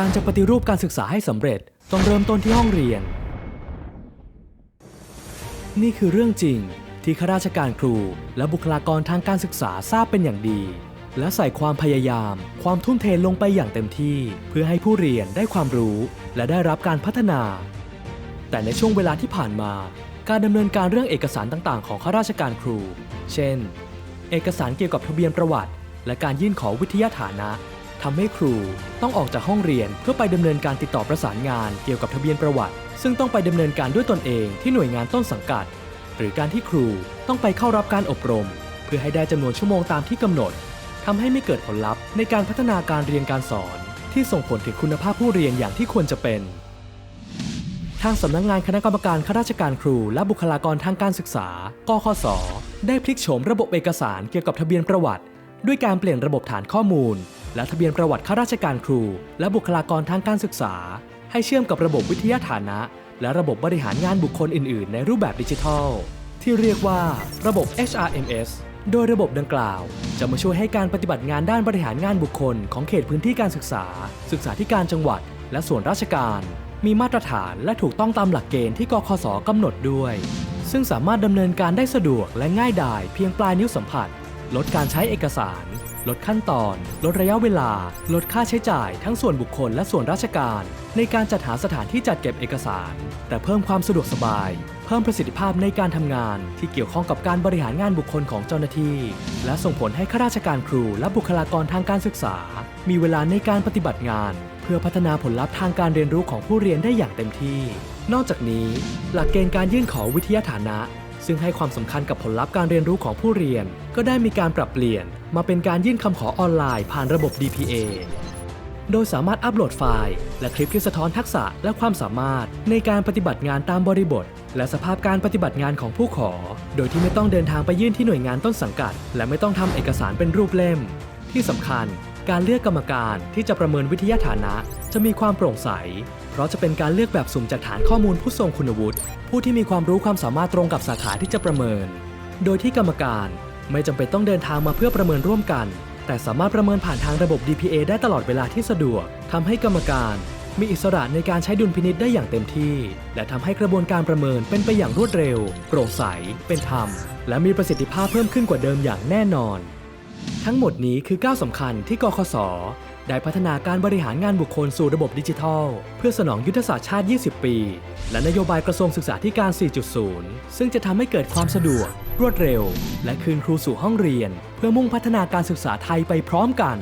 การจะปฏิรูปการศึกษาให้สำเร็จต้องเริ่มต้นที่ห้องเรียน นี่คือเรื่องจริงที่ข้าราชการครู และบุคลากรทางการศึกษาทราบเป็นอย่างดี และใส่ความพยายาม ความทุ่มเทลงไปอย่างเต็มที่ เพื่อให้ผู้เรียนได้ความรู้ และได้รับการพัฒนา แต่ในช่วงเวลาที่ผ่านมา การดำเนินการเรื่องเอกสารต่างๆ ของข้าราชการครู เช่น เอกสารเกี่ยวกับทะเบียนประวัติ และการยื่นขอวิทยาฐานะ ทำให้ครูต้องออกจากห้องเรียนเพื่อไปดำเนินการติดต่อประสานงานเกี่ยวกับทะเบียนประวัติ ซึ่งต้องไปดำเนินการด้วยตนเองที่หน่วยงานต้นสังกัด หรือการที่ครูต้องไปเข้ารับการอบรม เพื่อให้ได้จำนวนชั่วโมงตามที่กำหนดทำให้ไม่เกิดผลลัพธ์ในการพัฒนาการเรียนการสอน ที่ส่งผลถึงคุณภาพผู้เรียนอย่างที่ควรจะเป็น ทางสำนักงานคณะกรรมการข้าราชการครู และบุคลากรทางการศึกษากคศได้พลิกโฉมระบบเอกสารเกี่ยวกับทะเบียนประวัติ ด้วยการเปลี่ยนระบบฐานข้อมูล และทะเบียนประวัติข้าราชการครู และบุคลากรทางการศึกษา ให้เชื่อมกับระบบวิทยาฐานะ และระบบบริหารงานบุคคลอื่น ๆ ในรูปแบบดิจิทัล ที่เรียกว่าระบบ HRMS โดยระบบดังกล่าว จะมาช่วยให้การปฏิบัติงานด้านบริหารงานบุคคล ของเขตพื้นที่การศึกษา ศึกษาธิการจังหวัด และส่วนราชการ มีมาตรฐานและถูกต้องตามหลักเกณฑ์ที่กคสกำหนดด้วย ซึ่งสามารถดำเนินการได้สะดวกและง่ายดายเพียงปลายนิ้วสัมผัส ลดการใช้เอกสาร ลดขั้นตอน ลดระยะเวลา ลดค่าใช้จ่ายทั้งส่วนบุคคลและส่วนราชการ ในการจัดหาสถานที่จัดเก็บเอกสาร แต่เพิ่มความสะดวกสบาย เพิ่มประสิทธิภาพในการทำงาน ที่เกี่ยวข้องกับการบริหารงานบุคคลของเจ้าหน้าที่ และส่งผลให้ข้าราชการครูและบุคลากรทางการศึกษา มีเวลาในการปฏิบัติงาน เพื่อพัฒนาผลลัพธ์ทางการเรียนรู้ของผู้เรียนได้อย่างเต็มที่ นอกจากนี้ หลักเกณฑ์การยื่นขอวิทยาฐานะ ซึ่งให้ความสำคัญกับผลลัพธ์การเรียนรู้ของผู้เรียน ก็ได้มีการปรับเปลี่ยน มาเป็นการยื่นคำขอออนไลน์ผ่านระบบ DPA โดยสามารถอัปโหลดไฟล์ และคลิปที่สะท้อนทักษะและความสามารถในการปฏิบัติงานตามบริบท และสภาพการปฏิบัติงานของผู้ขอ โดยที่ไม่ต้องเดินทางไปยื่นที่หน่วยงานต้นสังกัด และไม่ต้องทำเอกสารเป็นรูปเล่ม ที่สำคัญ การเลือกกรรมการที่จะประเมินวิทยาฐานะ จะมีความโปร่งใส เพราะจะเป็นการเลือกแบบสุ่มจากฐานข้อมูลผู้ทรงคุณวุฒิผู้ที่มีความรู้ความสามารถตรงกับสาขาที่จะประเมิน โดยที่กรรมการไม่จำเป็นต้องเดินทางมาเพื่อประเมินร่วมกัน แต่สามารถประเมินผ่านทางระบบ DPA ได้ตลอดเวลาที่สะดวกทำให้กรรมการมีอิสระในการใช้ดุลพินิษได้อย่างเต็มที่ และทำให้กระบวนการประเมินเป็นไปอย่างรวดเร็ว โปร่งใส เป็นธรรม และมีประสิทธิภาพเพิ่มขึ้นกว่าเดิมอย่างแน่นอน ทั้งหมดนี้คือก้าวสำคัญที่กคสได้พัฒนาการบริหารงานบุคคลสู่ระบบดิจิทัล เพื่อสนองยุทธศาสตร์ชาติ 20 ปี และนโยบายกระทรวงศึกษาธิการ 4.0 ซึ่งจะทำให้เกิดความสะดวก รวดเร็ว และคืนครูสู่ห้องเรียน เพื่อมุ่งพัฒนาการศึกษาไทยไปพร้อมกัน